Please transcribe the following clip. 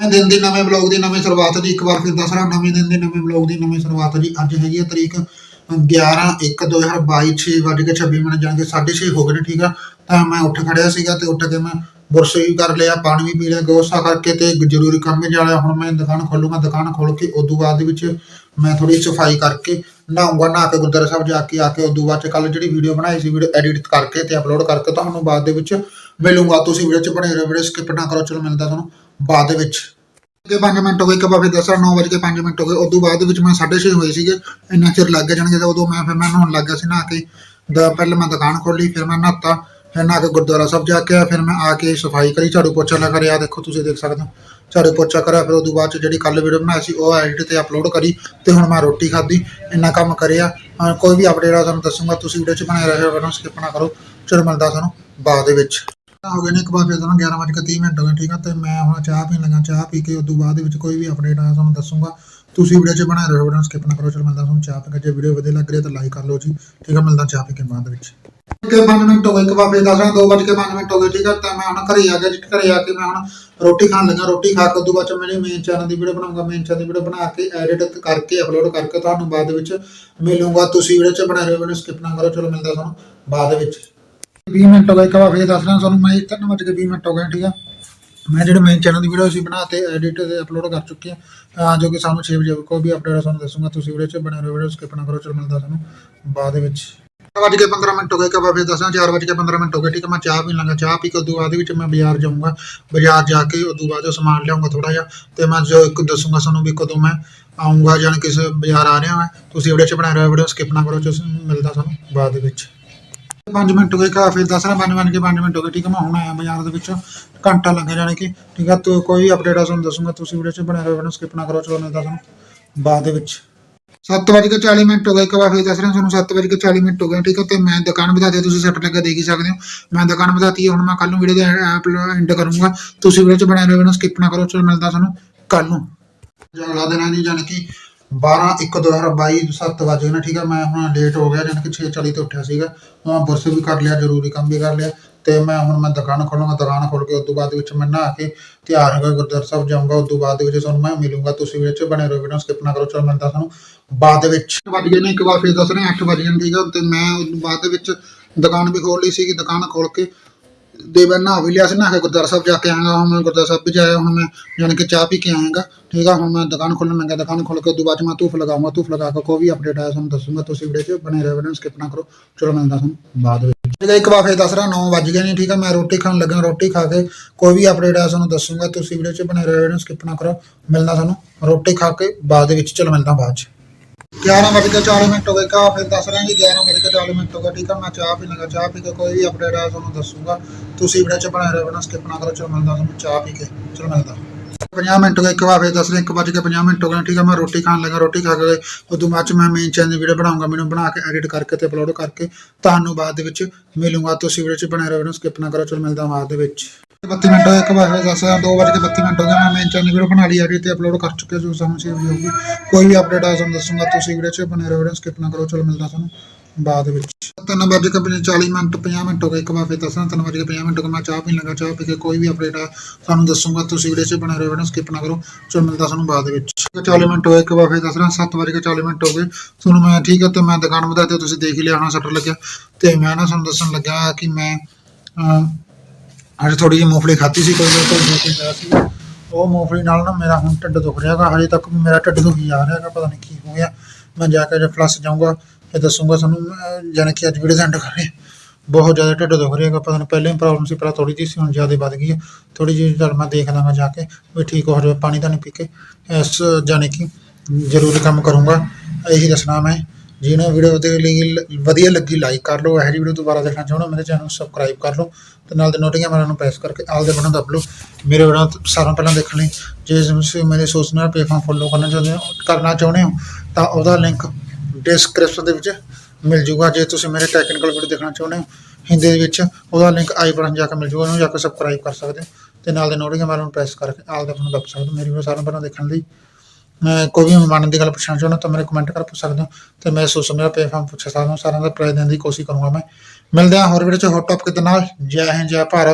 ਮੈਂ ਦਿਨ ਦੀ ਨਵੇਂ ਬਲੌਗ ਦੀ ਨਵੀਂ ਸ਼ੁਰੂਆਤ ਦੀ ਇੱਕ ਵਾਰ ਫਿਰ ਦੱਸ ਰਿਹਾ ਨਵੇਂ ਦਿਨ ਦੀ ਨਵੇਂ ਬਲੌਗ ਦੀ ਨਵੀਂ ਸ਼ੁਰੂਆਤ ਜੀ। ਅੱਜ ਹੈਗੀ ਹੈ ਤਰੀਕ 11 1 2022 6 ਵੱਜ ਕੇ 26 ਮਿੰਟ ਜਾਣਗੇ 6:30 ਹੋ ਗਏ ਨੇ, ਠੀਕ ਆ? ਤਾਂ ਮੈਂ ਉੱਠ ਖੜਿਆ ਸੀਗਾ ਤੇ ਉੱਠ ਕੇ ਮੈਂ ਬੁਰਸ਼ ਵੀ ਕਰ ਲਿਆ, ਪਾਣੀ ਵੀ ਪੀ ਲਿਆ, ਗੋਸਾ ਕਰਕੇ ਤੇ ਜ਼ਰੂਰੀ ਕੰਮ ਵੀ ਜਾਲਿਆ ਹੁਣ ਮੈਂ ਦੁਕਾਨ ਖੋਲੂੰਗਾ, ਦੁਕਾਨ ਖੋਲ ਕੇ ਉਦੋਂ ਬਾਅਦ ਦੇ ਵਿੱਚ ਮੈਂ ਥੋੜੀ ਸਫ਼ਾਈ ਕਰਕੇ ਨਹਾਉਂਗਾ ਨਹਾ ਕੇ ਗੁਰਦੁਆਰਾ ਸਾਹਿਬ ਜਾ ਕੇ ਆ ਕੇ ਉਦੋਂ ਬਾਅਦ ਚ ਕੱਲ ਜਿਹੜੀ ਵੀਡੀਓ ਬਣਾਈ ਸੀ ਵੀਡੀਓ ਐਡਿਟ ਕਰਕੇ ਤੇ ਅਪਲੋਡ ਕਰਕੇ ਤੁਹਾਨੂੰ ਬਾਅਦ ਦੇ ਵਿੱਚ ਮਿਲੂੰਗਾ। ਤੁਸੀਂ ਵੀਡੀਓ ਚ ਬਣੇ ਰਹੋ ਵੀਡੀਓ ਸਕਿਪ ਨਾ ਕਰੋ, ਚਲੋ ਮਿਲਦਾ ਤੁਹਾਨੂੰ ਬਾਅਦ ਦੇ ਵਿੱਚ। ਕਿ 5 ਮਿੰਟ ਹੋ ਗਏ, ਇੱਕ ਵਾਰ ਫਿਰ ਦੱਸਾਂ 9 ਵਜੇ 5 ਮਿੰਟ ਹੋ ਗਏ, ਉਦੋਂ ਬਾਅਦ ਵਿੱਚ ਮੈਂ 6:30 ਹੋਏ ਸੀਗੇ, ਇੰਨਾ ਚਿਰ ਲੱਗ ਜਾਣਗੇ ਤੇ ਉਦੋਂ ਮੈਂ ਫਿਰ, ਮੈਂ ਨਹਾਉਣ ਲੱਗ ਗਿਆ ਸੀ, ਨਹਾ ਕੇ ਦਾ ਪਹਿਲਾਂ ਮੈਂ ਦੁਕਾਨ ਖੋਲੀ ਫਿਰ ਮੈਂ ਨਹਾਤਾ। ਫਿਰ ਨਹਾ ਕੇ ਗੁਰਦੁਆਰਾ ਸਾਹਿਬ ਜਾ ਕੇ ਆਇਆ, ਫਿਰ ਮੈਂ ਆ ਕੇ ਸਫ਼ਾਈ ਕਰੀ, ਝਾੜੂ ਪੋਚਾ ਲਾ ਕਰਿਆ ਦੇਖੋ ਤੁਸੀਂ ਦੇਖ ਸਕਦੇ ਹੋ। ਝਾੜੂ ਪੋਚਾ ਕਰਿਆ, ਫਿਰ ਉਦੋਂ ਬਾਅਦ ਚ ਜਿਹੜੀ ਕੱਲ ਵੀਡੀਓ ਬਣਾਈ ਸੀ, ਉਹ ਐਡਿਟ ਤੇ ਅਪਲੋਡ ਕਰੀ ਤੇ ਹੁਣ ਮੈਂ ਰੋਟੀ ਖਾਧੀ, ਇੰਨਾ ਕੰਮ ਕਰਿਆ। ਕੋਈ ਵੀ ਅਪਡੇਟ ਆ, ਤੁਹਾਨੂੰ ਦੱਸੂਗਾ, ਤੁਸੀਂ ਵੀਡੀਓ ਚ ਬਣਾਇਆ ਰਹੋ ਵੀਡੀਓ ਸਕਿਪ ਨਾ ਕਰੋ। ਚਲੋ, ਮਿਲਦਾ ਤੁਹਾਨੂੰ ਬਾਅਦ ਦੇ ਵਿੱਚ। ਹੋ ਗਏ ਨੇ ਇੱਕ ਵਾਰ, ਫਿਰ ਤੁਹਾਨੂੰ 11 ਵਜੇ ਕੇ 30 ਮਿੰਟ ਹੋ ਗਏ, ਠੀਕ ਆ? ਤੇ ਮੈਂ ਹੁਣ ਚਾਹ ਪੀਣ ਲੱਗਾ, ਚਾਹ ਪੀ ਕੇ ਉਦੋਂ ਬਾਅਦ ਦੇ ਵਿੱਚ ਕੋਈ ਵੀ ਅਪਡੇਟ ਆਇਆ ਤੁਹਾਨੂੰ ਦੱਸੂਗਾ। ਤੁਸੀਂ ਵੀਡੀਓ 'ਚ ਬਣਾ ਰਹੋ ਵੀਡੀਓ ਸਕਿਪ ਨਾ ਕਰੋ। ਚਲੋ, ਮਿਲਦਾ ਤੁਹਾਨੂੰ ਚਾਹ ਪੀ ਕੇ। ਜੇ ਵੀਡੀਓ ਵਧੀਆ ਲੱਗ ਰਹੀ ਹੈ ਤਾਂ ਲਾਈਕ ਕਰ ਲਓ ਜੀ। ਠੀਕ ਆ, ਮਿਲਦਾ ਚਾਹ ਪੀ ਕੇ ਬਾਅਦ ਵਿੱਚ। ਕਿ 5 ਮਿੰਟ ਹੋ ਗਏ, ਇੱਕ ਵਾਰ ਫਿਰ ਦੱਸ ਰਿਹਾ 2 ਵਜੇ ਕੇ 5 ਮਿੰਟ ਹੋ ਗਏ, ਠੀਕ ਹੈ ਤਾਂ ਮੈਂ ਹੁਣ ਘਰੇ ਆ ਗਿਆ ਜੀ ਘਰੇ ਆ ਕੇ ਮੈਂ ਹੁਣ ਰੋਟੀ ਖਾਣ ਲੱਗਾ ਰੋਟੀ ਖਾ ਕੇ ਉਦੋਂ ਬਾਅਦ ਚ ਮੇਰੀ ਮੇਨ ਚੈਨਲ ਦੀ ਵੀਡੀਓ ਬਣਾਉਂਗਾ ਮੇਨ ਚੈਨਲ ਦੀ ਵੀਡੀਓ ਬਣਾ ਕੇ ਐਡਿਟ ਕਰਕੇ ਅਪਲੋਡ ਕਰਕੇ ਤੁਹਾਨੂੰ ਬਾਅਦ ਵਿੱਚ ਮਿਲੂੰਗਾ। ਤੁਸੀਂ ਵੀਡੀਓ 'ਚ ਬਣਾ ਰਹੋ ਵੀਡੀਓ ਸਕਿਪ ਨਾ ਕਰੋ, ਚਲੋ ਮਿਲਦਾ ਤੁਹਾਨੂੰ ਬਾਅਦ ਵਿੱਚ। 20 ਮਿੰਟ ਹੋ ਗਏ, ਇੱਕ ਵਾਰ ਫੇਰ ਦੱਸ ਰਿਹਾ ਤੁਹਾਨੂੰ ਮੈਂ 3 ਵਜੇ ਕੇ 20 ਮਿੰਟ ਹੋ ਗਏ, ਠੀਕ ਆ। ਮੈਂ ਜਿਹੜੇ ਮੇਨ ਚੈਨਲ ਦੀ ਵੀਡੀਓ ਅਸੀਂ ਬਣਾ ਤੇ ਐਡਿਟ ਤੇ ਅਪਲੋਡ ਕਰ ਚੁੱਕੇ ਹਾਂ ਤਾਂ ਜੋ ਕਿ ਸਾਨੂੰ 6 ਵਜੇ ਕੋਈ ਵੀ ਅਪਡੇਟ ਤੁਹਾਨੂੰ ਦੱਸੂਗਾ, ਤੁਸੀਂ ਵੀਡੀਓ 'ਚ ਬਣੇ ਰਹੋ ਵੀਡੀਓ ਸਕਿਪ ਨਾ ਕਰੋ, ਚਲੋ ਮਿਲਦਾ ਤੁਹਾਨੂੰ ਬਾਅਦ ਵਿੱਚ। ਵਜੇ ਕੇ 15 ਮਿੰਟ ਹੋ ਗਏ ਕਬਾ ਫਿਰ ਦੱਸਾਂ 4 ਵਜੇ ਕੇ 15 ਮਿੰਟ ਹੋ ਗਏ, ਠੀਕ ਹੈ, ਮੈਂ ਚਾਹ ਪੀ ਲੱਗਾ, ਚਾਹ ਪੀ ਕੇ ਉਦੋਂ ਬਾਅਦ ਵਿੱਚ ਮੈਂ ਬਾਜ਼ਾਰ ਜਾਊਂਗਾ। ਬਾਜ਼ਾਰ ਜਾ ਕੇ ਉਦੋਂ ਬਾਅਦ ਉਹ ਸਮਾਨ ਲਿਆਉਂਗਾ ਥੋੜਾ ਜਿਹਾ, ਤੇ ਮੈਂ ਜੋ ਇੱਕ ਦੱਸੂਗਾ ਤੁਹਾਨੂੰ ਵੀ ਕਦੋਂ ਮੈਂ ਆਉਂਗਾ ਜਾਨ ਕਿਸ ਬਾਜ਼ਾਰ ਆ ਰਿਹਾ ਮੈਂ, ਤੁਸੀਂ ਵੀਡੀਓ 'ਚ ਬਣਾ ਰਹੇ ਵੀਡੀਓ ਸਕਿਪ ਨਾ ਕਰੋ, ਜੋ ਮਿਲਦਾ ਤੁਹਾਨੂੰ ਬਾਅਦ ਦੇ ਵਿੱਚ। 5 ਮਿੰਟ ਹੋ ਗਏ ਕਾਫੀ ਦੱਸ ਰਿਹਾ 5 ਕੇ 5 ਮਿੰਟ ਹੋ ਗਏ, ਠੀਕ ਹੈ, ਮੈਂ ਹੁਣ ਆਇਆ ਬਾਜ਼ਾਰ ਦੇ ਵਿੱਚ, ਘੰਟਾ ਲੱਗੇ ਜਾਣੇ ਕਿ, ਠੀਕ ਹੈ, ਤੋ ਕੋਈ ਅਪਡੇਟ ਆ ਤੁਹਾਨੂੰ ਦੱਸੂਗਾ, ਤੁਸੀਂ ਵੀਡੀਓ 'ਚ ਬਣਾ ਰਹੇ ਵੀਡੀਓ ਸਕਿਪ ਨਾ ਕਰੋ, ਚਲੋ ਮਿਲਦਾ ਤੁਹਾਨੂੰ ਬਾਅਦ ਦੇ ਵਿੱਚ। 7 ਵਜੇ ਕੇ 40 ਮਿੰਟ ਹੋ ਗਏ, ਇੱਕ ਵਾਰ ਫੇਰ ਦੱਸ ਰਿਹਾ ਤੁਹਾਨੂੰ 7 ਵਜੇ ਕੇ 40 ਮਿੰਟ ਹੋ ਗਏ, ਠੀਕ ਹੈ ਤੇ ਮੈਂ ਦੁਕਾਨ ਵਧਾ ਤੁਸੀਂ ਸੈਟ ਲੱਗਾ ਦੇਖ ਹੀ ਸਕਦੇ ਹੋ। ਮੈਂ ਦੁਕਾਨ ਵਧਾਤੀ ਹੁਣ ਮੈਂ ਕੱਲ ਨੂੰ ਵੀਡੀਓ ਦਾ ਐਂਡ ਕਰੂੰਗਾ। ਤੁਸੀਂ ਵੀਡੀਓ 'ਚ ਬਣਾਏ ਰਹੇ ਵੀਡੀਓ ਸਕਿਪ ਨਾ ਕਰੋ, ਚਲੋ ਮਿਲਦਾ ਤੁਹਾਨੂੰ ਕੱਲ ਨੂੰ। ਅਗਲਾ ਦਿਨ ਹੈ ਜੀ ਜਾਣੀ ਕਿ 12 1 2022 7 ਵਜੇ ਨਾ, ਠੀਕ ਹੈ ਮੈਂ ਹੁਣ ਲੇਟ ਹੋ ਗਿਆ, ਜਾਣੀ ਕਿ 6:40 ਤੇ ਉੱਠਿਆ ਸੀਗਾ। ਮੈਂ ਬੁਰਸ਼ ਵੀ ਕਰ ਲਿਆ, ਜ਼ਰੂਰੀ ਕੰਮ ਵੀ ਕਰ ਲਿਆ। ਤੇ ਮੈਂ ਹੁਣ ਮੈਂ ਦੁਕਾਨ ਖੋਲੂੰਗਾ ਦੁਕਾਨ ਖੋਲ ਕੇ ਉਸ ਤੋਂ ਬਾਅਦ ਵਿੱਚ ਮੈਂ ਨਹਾ ਕੇ ਤਿਆਰ ਹੋ ਕੇ ਗੁਰਦੁਆਰਾ ਸਾਹਿਬ ਜਾਊਂਗਾ। ਉਸ ਤੋਂ ਬਾਅਦ ਵਿੱਚ ਤੁਹਾਨੂੰ ਮੈਂ ਮਿਲੂੰਗਾ, ਤੁਸੀਂ ਵੀਡੀਓ ਬਣੇ ਰਹੋ ਵੀਡੀਓ ਸਕਿਪ ਨਾ ਕਰੋ। ਚਲੋ ਮਿਲਦਾ ਤੁਹਾਨੂੰ, ਬਾਅਦ ਦੇ ਵਿੱਚ ਵੱਜ ਗਏ ਨੇ, ਇੱਕ ਵਾਰ ਫਿਰ ਦੱਸ ਰਹੇ 8 ਵਜੇ ਨੇ ਠੀਕ ਆ। ਤੇ ਮੈਂ ਉਸ ਤੋਂ ਬਾਅਦ ਵਿੱਚ ਦੁਕਾਨ ਵੀ ਖੋਲ ਲਈ ਸੀਗੀ, ਦੁਕਾਨ ਖੋਲ ਕੇ ਦੇ ਮੈਂ ਨਹਾ ਵੀ ਲਿਆ ਸੀ, ਨਹਾ ਕੇ ਗੁਰਦੁਆਰਾ ਸਾਹਿਬ ਜਾ ਕੇ ਆਇਆ ਹੁਣ ਮੈਂ ਗੁਰਦੁਆਰਾ ਸਾਹਿਬ ਵੀ ਜਾਇਆ ਹੁਣ ਮੈਂ, ਜਾਣੀ ਕਿ ਚਾਹ ਪੀ ਕੇ ਆਇਆਗਾ ਠੀਕ ਆ, ਹੁਣ ਮੈਂ ਦੁਕਾਨ ਖੋਲਣ ਲੱਗਾ ਦੁਕਾਨ ਖੋਲ ਕੇ ਉਦੋਂ ਬਾਅਦ 'ਚ ਮੈਂ ਧੂਫ ਲਗਾਉਂਗਾ ਧੂਫ ਲਗਾ ਕੇ ਕੋਈ ਵੀ ਅਪਡੇਟ ਆਇਆ ਤੁਹਾਨੂੰ ਦੱਸੂਗਾ, ਤੁਸੀਂ ਵੀਡੀਓ 'ਚ ਬਣੇ ਰਹੋ, ਵੀਡੀਓ ਸਕਿਪ ਨਾ ਕਰੋ, ਚਲੋ ਮਿਲਦਾ ਤੁਹਾਨੂੰ ਬਾਅਦ ਵਿੱਚ। ਠੀਕ ਇੱਕ ਵਾਰ ਫਿਰ ਦੱਸ ਰਿਹਾ 9 ਵੱਜ ਗਏ ਨੇ, ਠੀਕ ਆ, ਮੈਂ ਰੋਟੀ ਖਾਣ ਲੱਗਾ ਰੋਟੀ ਖਾ ਕੇ ਕੋਈ ਵੀ ਅਪਡੇਟ ਆਇਆ ਤੁਹਾਨੂੰ ਦੱਸੂਗਾ, ਤੁਸੀਂ ਵੀਡੀਓ 'ਚ ਬਣੇ ਰਹੋ, ਵੀਡੀਓ ਸਕਿਪ ਨਾ ਕਰੋ, ਮਿਲਦਾ ਤੁਹਾਨੂੰ ਰੋਟੀ ਖਾ ਕੇ ਬਾਅਦ ਦੇ ਵਿੱਚ, ਚਲੋ ਮਿਲਦਾ ਬਾਅਦ 'ਚ। 11 ਵਜੇ ਕੇ 40 ਮਿੰਟ ਹੋ ਗਏ ਕਾ ਫਿਰ ਦੱਸ ਰਹੇ ਜੀ 11 ਵਜੇ ਕੇ 40 ਮਿੰਟ ਹੋ ਗਏ, ਠੀਕ ਆ, ਮੈਂ ਚਾਹ ਪੀ ਲਗਾ, ਚਾਹ ਪੀ ਕੇ ਕੋਈ ਵੀ ਅਪਡੇਟ ਆਇਆ ਤੁਹਾਨੂੰ ਦੱਸੂਗਾ। ਤੁਸੀਂ ਵੀਡੀਓ 'ਚ ਬਣੇ ਰਹੋ ਨਾ ਸਕਿਪ ਨਾ ਕਰੋ, ਚਲੋ ਮਿਲਦਾ ਤੁਹਾਨੂੰ ਚਾਹ ਪੀ ਕੇ, ਚਲੋ ਮਿਲਦਾ 50 ਮਿੰਟ ਹੋ ਗਏ, ਇੱਕ ਵਾਰ ਫਿਰ ਦੱਸ ਰਹੇ 1 ਵਜੇ ਕੇ 50 ਮਿੰਟ ਹੋ ਗਏ, ਠੀਕ ਆ, ਮੈਂ ਰੋਟੀ ਖਾਣ ਲੱਗਾ, ਰੋਟੀ ਖਾ ਕੇ, ਉਦੋਂ ਬਾਅਦ 'ਚ ਮੈਂ ਮੇਨ ਚੈਨਲ ਦੀ ਵੀਡੀਓ ਬਣਾਉਂਗਾ, ਮੈਨੂੰ ਬਣਾ ਕੇ ਐਡਿਟ ਕਰਕੇ ਤੇ ਅਪਲੋਡ ਕਰਕੇ, ਤੁਹਾਨੂੰ ਬਾਅਦ ਦੇ ਵਿੱਚ ਮਿਲੂੰਗਾ। ਤੁਸੀਂ ਵੀਡੀਓ 'ਚ ਬਣੇ ਰਹੋ ਸਕਿਪ ਨਾ ਕਰੋ, ਚਲੋ ਮਿਲਦਾ ਬਾਅਦ ਦੇ ਵਿੱਚ। 32 ਮਿੰਟ ਇੱਕ ਵਾਰ ਫਿਰ ਦੱਸ ਰਿਹਾ 2 ਵਜੇ ਕੇ 32 ਮਿੰਟ ਹੋ ਗਏ ਮੈਂ ਮੇਨ ਚੈਨਲ ਵੀਡੀਓ ਬਣਾ ਲਈ ਐਡਿਟ ਤੇ ਅਪਲੋਡ ਕਰ ਚੁੱਕਿਆ ਜੋ ਸਮਝ ਸੇਵ ਹੋਊਗੀ। ਕੋਈ ਵੀ ਅਪਡੇਟ ਆ ਤੁਹਾਨੂੰ ਦੱਸੂਗਾ, ਤੁਸੀਂ ਵੀਡੀਓ 'ਚ ਬਣੇ ਰਹੋ, ਵੀਡੀਓ ਸਕਿਪ ਨਾ ਕਰੋ, ਚਲੋ ਮਿਲਦਾ ਤੁਹਾਨੂੰ ਬਾਅਦ ਵਿੱਚ। ਤਿੰਨ ਵਜੇ ਕੇ 40 ਮਿੰਟ 50 ਮਿੰਟ ਹੋ ਗਏ, ਇੱਕ ਵਾਰ ਫਿਰ ਦੱਸਣਾ ਤਿੰਨ ਵਜੇ ਕੇ 50 ਮਿੰਟ ਹੋ ਗਏ, ਮੈਂ ਚਾਹ ਪੀਣ ਲੱਗਾ, ਚਾਹ ਪੀ ਕੇ ਕੋਈ ਵੀ ਅਪਡੇਟ ਆ ਤੁਹਾਨੂੰ ਦੱਸੂਗਾ, ਤੁਸੀਂ ਵੀਡੀਓ 'ਚ ਬਣੇ ਰਹੋ, ਵੀਡੀਓ ਸਕਿਪ ਨਾ ਕਰੋ, ਚਲੋ ਮਿਲਦਾ ਤੁਹਾਨੂੰ ਬਾਅਦ ਵਿੱਚ। 40 ਮਿੰਟ ਹੋਏ ਇੱਕ ਵਾਰ ਫਿਰ ਰਿਹਾ 7 ਵਜੇ ਕੇ 40 ਮਿੰਟ ਹੋ ਗਏ। ਤੁਹਾਨੂੰ ਮੈਂ ਠੀਕ ਹੈ ਤੇ ਮੈਂ ਦੁਕਾਨ ਵਧਾ ਤੇ ਤੁਸੀਂ ਦੇਖ ਹੀ ਲਿਆ ਹੋਣਾ ਸ਼ਟਰ ਲੱਗਿਆ। ਤੇ ਮੈਂ ਨਾ ਤੁਹਾਨੂੰ ਦੱਸਣ ਲੱਗਾ ਕਿ ਮੈਂ ਅੱਜ ਥੋੜੀ ਜਿਹੀ ਮੂੰਗਫਲੀ ਖਾਧੀ ਸੀ ਕੋਈ ਕੋਈ ਦੇ ਕੇ ਸੀ। ਉਹ ਮੂੰਗਫਲੀ ਨਾਲ ਨਾ ਮੇਰਾ ਹੁਣ ਢਿੱਡ ਦੁਖ ਰਿਹਾਗਾ ਹਜੇ ਤੱਕ ਵੀ ਮੇਰਾ ਢਿੱਡ ਦੁਖੀ ਜਾ ਰਿਹਾਗਾ ਪਤਾ ਨਹੀਂ ਕੀ ਹੋ ਗਿਆ। ਮੈਂ ਜਾ ਕੇ ਜੇ ਫਲਸ ਜਾਊਂਗਾ ਤੇ ਦੱਸੂਗਾ ਤੁਹਾਨੂੰ ਜਾਨ ਕਿ ਅੱਜ ਵੀਡੀਓ ਸੈਂਡ ਕਰੇ ਬਹੁਤ ਜ਼ਿਆਦਾ ਢਿੱਡ ਦੁਖ ਰਿਹਾਗਾ ਪਤਾ ਨਹੀਂ ਪਹਿਲਾਂ ਹੀ ਪ੍ਰੋਬਲਮ ਸੀ, ਪਹਿਲਾਂ ਥੋੜੀ ਜਿਹੀ ਸੀ, ਹੁਣ ਜ਼ਿਆਦਾ ਵੱਧ ਗਈ ਹੈ। ਥੋੜੀ ਜਿਹੀ ਚੱਲ ਮੈਂ ਦੇਖ ਲਾਂਗਾ ਜਾ ਕੇ ਵੀ ਠੀਕ ਹੋ ਜਾਵੇ, ਪਾਣੀ ਤਾਂ ਨਹੀਂ ਪੀ ਕੇ। ਇਸ ਜਾਣੀ ਕਿ ਜ਼ਰੂਰੀ ਕੰਮ ਕਰੂੰਗਾ। ਇਹੀ ਦੱਸਣਾ ਮੈਂ। ਜਿਹਨੇ ਵੀਡੀਓ ਦੇ ਲਈ ਵਧੀਆ ਲੱਗੀ ਲਾਈਕ ਕਰ ਲਓ, ਇਹੋ ਜਿਹੀ ਵੀਡੀਓ ਦੁਬਾਰਾ ਦੇਖਣਾ ਚਾਹੁੰਦੇ ਹੋ ਮੇਰੇ ਚੈਨਲ ਨੂੰ ਸਬਸਕ੍ਰਾਈਬ ਕਰ ਲਓ ਤੇ ਨਾਲ ਦੇ ਨੋਟੀਆਂ ਵਾਲਾ ਨੂੰ ਪ੍ਰੈਸ ਕਰਕੇ ਆਲ ਦੇ ਬਟਨ ਦਬ ਲਓ। ਮੇਰੇ ਵੀਡੀਓ ਸਾਰਿਆਂ ਤੋਂ ਪਹਿਲਾਂ ਦੇਖਣ ਲਈ, ਜੇ ਤੁਸੀਂ ਮੇਰੇ ਸੋਸ਼ਲ ਮੀਡੀਆ ਪਲੇਟਫਾਰਮ ਫੋਲੋ ਕਰਨਾ ਚਾਹੁੰਦੇ ਹੋ, ਕਰਨਾ ਚਾਹੁੰਦੇ ਹੋ, ਤਾਂ ਉਹਦਾ ਲਿੰਕ ਡਿਸਕ੍ਰਿਪਸ਼ਨ ਦੇ ਵਿੱਚ ਮਿਲ ਜੂਗਾ। ਜੇ ਤੁਸੀਂ ਮੇਰੇ ਟੈਕਨੀਕਲ ਵੀਡੀਓ ਦੇਖਣਾ ਚਾਹੁੰਦੇ ਹੋ, ਹਿੰਦੀ ਦੇ ਵਿੱਚ, ਉਹਦਾ ਲਿੰਕ ਆਈ ਬਟਨ ਜਾ ਕੇ ਮਿਲ ਜੂਗਾ, ਉਹਨੂੰ ਜਾ ਕੇ ਸਬਸਕ੍ਰਾਈਬ ਕਰ ਸਕਦੇ ਹੋ ਤੇ ਨਾਲ ਦੇ ਨੋਟੀਆਂ ਵਾਲਾ ਨੂੰ ਪ੍ਰੈਸ ਕਰਕੇ ਆਲ ਦੇ ਬਟਨ ਦਬ ਸਕਦੇ ਹੋ। ਮੇਰੀ ਵੀਡੀਓ ਸਾਰਿਆਂ ਤੋਂ ਪਹਿਲਾਂ ਦੇਖਣ ਲਈ ਕੋਈ ਵੀ ਮਨ ਦੀ ਗੱਲ ਪੁੱਛਣਾ ਚਾਹੁੰਦਾ ਤਾਂ ਮੇਰੇ ਕਮੈਂਟ ਕਰ ਪੁੱਛ ਸਕਦੇ ਹੋ। ਤੇ ਮੈਂ ਸੋਸ਼ਲ ਮੀਡੀਆ ਪਲੇਟਫਾਰਮ ਪੁੱਛ ਸਕਦਾ ਹਾਂ, ਸਾਰਿਆਂ ਦਾ ਪ੍ਰਾਈਜ਼ ਦੇਣ ਦੀ ਕੋਸ਼ਿਸ਼ ਕਰੂੰਗਾ ਮੈਂ। ਮਿਲਦੇ ਹਾਂ ਹੋਰ ਵੀਡੀਓ ਚ ਹੋਰ ਟੌਪਿਕ ਦੇ ਨਾਲ। ਜੈ ਹਿੰਦ, ਜੈ ਭਾਰਤ।